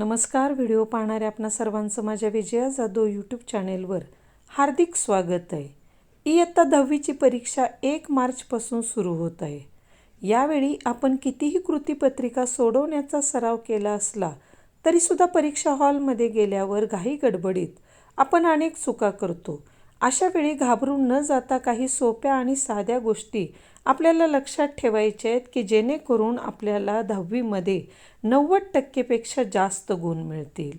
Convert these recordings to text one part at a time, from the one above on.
नमस्कार व्हिडिओ पाहणाऱ्या आपणा सर्वांचं माझ्या विजया जाधव यूट्यूब चॅनेलवर हार्दिक स्वागत आहे. इयत्ता दहावीची परीक्षा एक मार्चपासून सुरू होत आहे. यावेळी आपण कितीही कृतीपत्रिका सोडवण्याचा सराव केला असला तरीसुद्धा परीक्षा हॉलमध्ये गेल्यावर घाई गडबडीत आपण अनेक चुका करतो. अशा वेळी घाबरून न जाता काही सोप्या आणि साध्या गोष्टी आपल्याला लक्षात ठेवायच्या आहेत की जेणेकरून आपल्याला दहावीमध्ये नव्वद टक्केपेक्षा जास्त गुण मिळतील.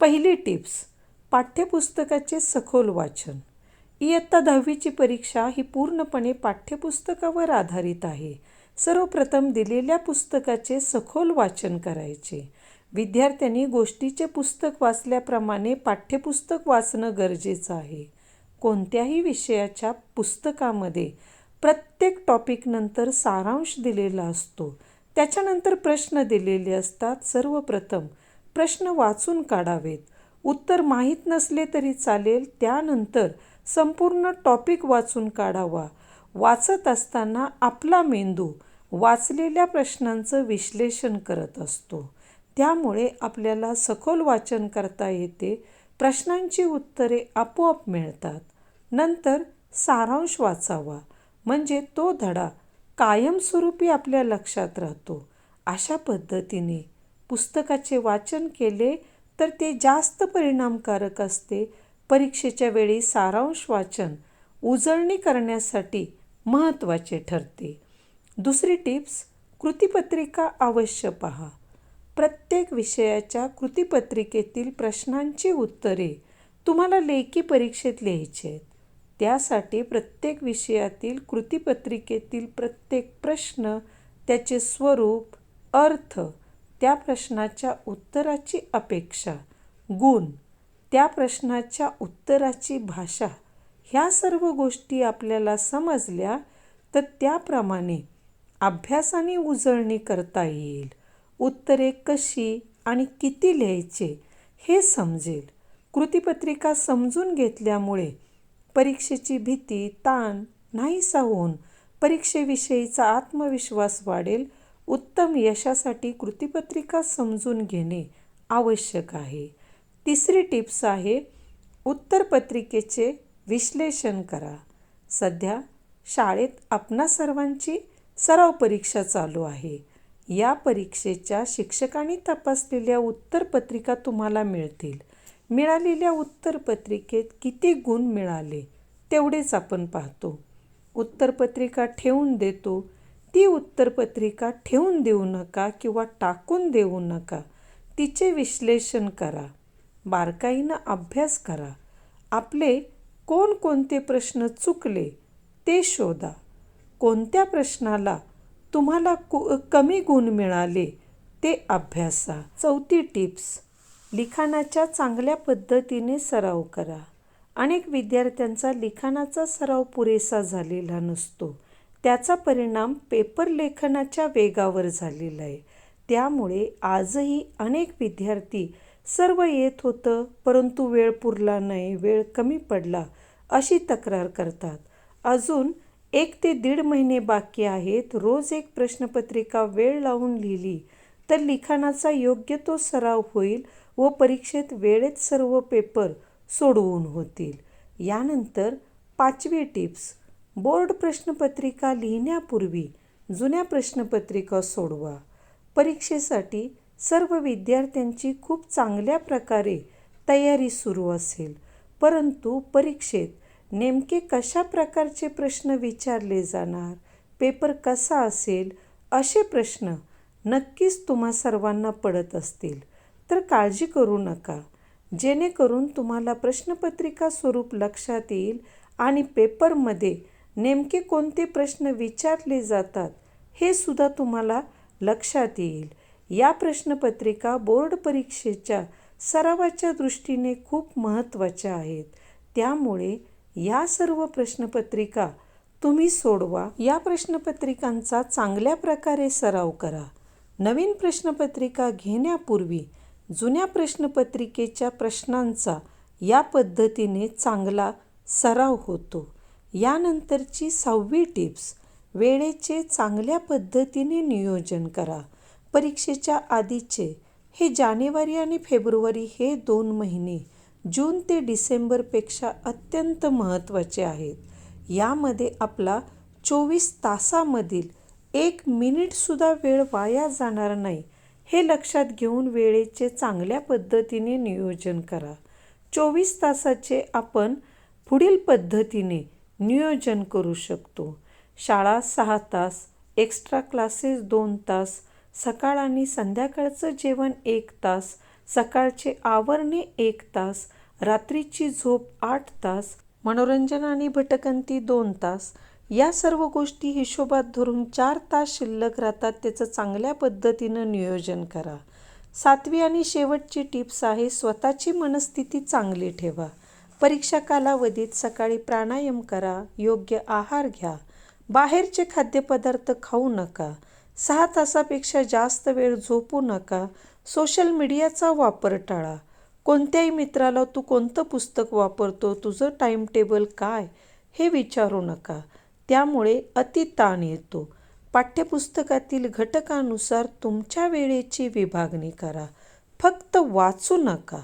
पहिली टिप्स पाठ्यपुस्तकाचे सखोल वाचन. इयत्ता दहावीची परीक्षा ही पूर्णपणे पाठ्यपुस्तकावर आधारित आहे. सर्वप्रथम दिलेल्या पुस्तकाचे सखोल वाचन करायचे. विद्यार्थ्यांनी गोष्टीचे पुस्तक वाचल्याप्रमाणे पाठ्यपुस्तक वाचणं गरजेचं आहे. कोणत्याही विषयाच्या पुस्तकामध्ये प्रत्येक टॉपिकनंतर सारांश दिलेला असतो. त्याच्यानंतर प्रश्न दिलेले असतात. सर्वप्रथम प्रश्न वाचून काढावेत. उत्तर माहीत नसले तरी चालेल. त्यानंतर संपूर्ण टॉपिक वाचून काढावा. वाचत असताना आपला मेंदू वाचलेल्या प्रश्नांचं विश्लेषण करत असतो. त्यामुळे आपल्याला सखोल वाचन करता येते. प्रश्नांची उत्तरे आपोआप मिळतात. नंतर सारांश वाचावा. म्हणजे तो धडा कायमस्वरूपी आपल्या लक्षात राहतो. अशा पद्धतीने पुस्तकाचे वाचन केले तर ते जास्त परिणामकारक असते. परीक्षेच्या वेळी सारांश वाचन उजळणी करण्यासाठी महत्त्वाचे ठरते. दुसरी टिप्स कृतीपत्रिका अवश्य पहा. प्रत्येक विषयाच्या कृतीपत्रिकेतील प्रश्नांची उत्तरे तुम्हाला लेखी परीक्षेत लिहायची आहेत. त्यासाठी प्रत्येक विषयातील कृतीपत्रिकेतील प्रत्येक प्रश्न त्याचे स्वरूप अर्थ त्या प्रश्नाच्या उत्तराची अपेक्षा गुण त्या प्रश्नाच्या उत्तराची भाषा ह्या सर्व गोष्टी आपल्याला समजल्या तर त्याप्रमाणे अभ्यासाने उजळणी करता येईल. उत्तरे कशी आणि किती लिहायचे हे समजेल. कृतीपत्रिका समजून घेतल्यामुळे परीक्षेची भीती ताण नाहीसा होऊन परीक्षेविषयीचा आत्मविश्वास वाढेल. उत्तम यशासाठी कृतीपत्रिका समजून घेणे आवश्यक आहे. तिसरी टिप्स आहे उत्तरपत्रिकेचे विश्लेषण करा. सध्या शाळेत आपणा सर्वांची सराव परीक्षा चालू आहे. या परीक्षेच्या शिक्षकांनी तपासलेल्या उत्तरपत्रिका तुम्हाला मिळतील. मिळालेल्या उत्तरपत्रिकेत किती गुण मिळाले तेवढेच आपण पाहतो. उत्तरपत्रिका ठेवून देतो. ती उत्तरपत्रिका ठेवून देऊ नका किंवा टाकून देऊ नका. तिचे विश्लेषण करा. बारकाईनं अभ्यास करा. आपले कोणकोणते प्रश्न चुकले ते शोधा. कोणत्या प्रश्नाला तुम्हाला कु कमी गुण मिळाले ते अभ्यासा. चौथी टिप्स. लिखाणाच्या चांगल्या पद्धतीने सराव करा. अनेक विद्यार्थ्यांचा लिखाणाचा सराव पुरेसा झालेला नसतो. त्याचा परिणाम पेपर लेखनाच्या वेगावर झालेला आहे. त्यामुळे आजही अनेक विद्यार्थी सर्व येत होतं परंतु वेळ पुरला नाही वेळ कमी पडला अशी तक्रार करतात. अजून एक ते दीड महिने बाकी आहेत. रोज एक प्रश्नपत्रिका वेळ लावून लिहिली तर लिखाणाचा योग्य तो सराव होईल व परीक्षेत वेळेत सर्व पेपर सोडवून होतील. यानंतर पाचवी टिप्स. बोर्ड प्रश्नपत्रिका लिहिण्यापूर्वी जुन्या प्रश्नपत्रिका सोडवा. परीक्षेसाठी सर्व विद्यार्थ्यांची खूप चांगल्या प्रकारे तयारी सुरू असेल. परंतु परीक्षेत नेमके कशा प्रकारचे प्रश्न विचारले जाणार? पेपर कसा असेल? असे प्रश्न नक्कीच तुम्हा सर्वांना पडत असतील. तर काळजी करू नका. जेणेकरून तुम्हाला प्रश्नपत्रिका स्वरूप लक्षात येईल आणि पेपरमध्ये नेमके कोणते प्रश्न विचारले जातात हे सुद्धा तुम्हाला लक्षात येईल. या प्रश्नपत्रिका बोर्ड परीक्षेच्या सरावाच्या दृष्टीने खूप महत्त्वाच्या आहेत. त्यामुळे या सर्व प्रश्नपत्रिका तुम्ही सोडवा. या प्रश्नपत्रिकांचा चांगल्या प्रकारे सराव करा. नवीन प्रश्नपत्रिका घेण्यापूर्वी जुन्या प्रश्नपत्रिकेच्या प्रश्नांचा या पद्धतीने चांगला सराव होतो. यानंतरची सहावी टिप्स वेळेचे चांगल्या पद्धतीने नियोजन करा. परीक्षेच्या आधीचे हे जानेवारी आणि फेब्रुवारी हे दोन महिने जून ते डिसेंबरपेक्षा अत्यंत महत्त्वाचे आहेत. यामध्ये आपला चोवीस तासामधील एक मिनिटसुद्धा वेळ वाया जाणार नाही हे लक्षात घेऊन वेळेचे चांगल्या पद्धतीने नियोजन करा. चोवीस तासाचे आपण पुढील पद्धतीने नियोजन करू शकतो. शाळा सहा तास एक्स्ट्रा क्लासेस दोन तास सकाळ आणि संध्याकाळचं जेवण एक तास सकाळचे आवरणे एक तास रात्रीची झोप आठ तास मनोरंजन आणि भटकंती दोन तास या सर्व गोष्टी हिशोबात धरून चार तास शिल्लक राहतात त्याचं चांगल्या पद्धतीनं नियोजन करा. सातवी आणि शेवटची टिप्स आहे स्वतःची मनस्थिती चांगली ठेवा. परीक्षा कालावधीत सकाळी प्राणायाम करा योग्य आहार घ्या. बाहेरचे खाद्यपदार्थ खाऊ नका. सहा तासापेक्षा जास्त वेळ झोपू नका. सोशल मीडियाचा वापर टाळा. कोणत्याही मित्राला तू कोणतं पुस्तक वापरतो? तुझं टाईम टेबल काय? हे विचारू नका. त्यामुळे अति ताण येतो. पाठ्यपुस्तकातील घटकानुसार तुमच्या वेळेची विभागणी करा. फक्त वाचू नका.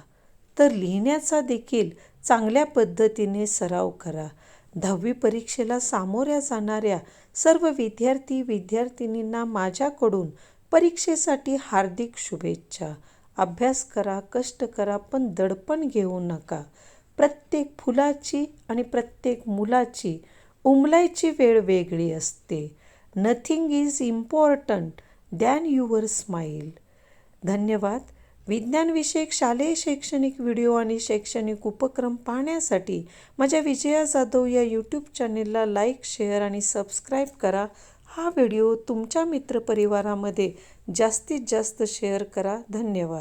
तर लिहिण्याचा देखील चांगल्या पद्धतीने सराव करा. दहावी परीक्षेला सामोऱ्या जाणाऱ्या सर्व विद्यार्थी विद्यार्थिनींना माझ्याकडून परीक्षेसाठी हार्दिक शुभेच्छा. अभ्यास करा कष्ट करा पण दडपण घेऊ नका. प्रत्येक फुलाची आणि प्रत्येक मुलाची उमलायची वेळ वेगळी असते. Nothing is important than your smile धन्यवाद. विज्ञानविषयक शालेय शैक्षणिक व्हिडिओ आणि शैक्षणिक उपक्रम पाहण्यासाठी माझ्या विजया जाधव या यूट्यूब चॅनेलला लाईक शेअर आणि सबस्क्राईब करा. हा व्हिडिओ तुमच्या मित्रपरिवारामध्ये जास्तीत जास्त शेअर करा. धन्यवाद.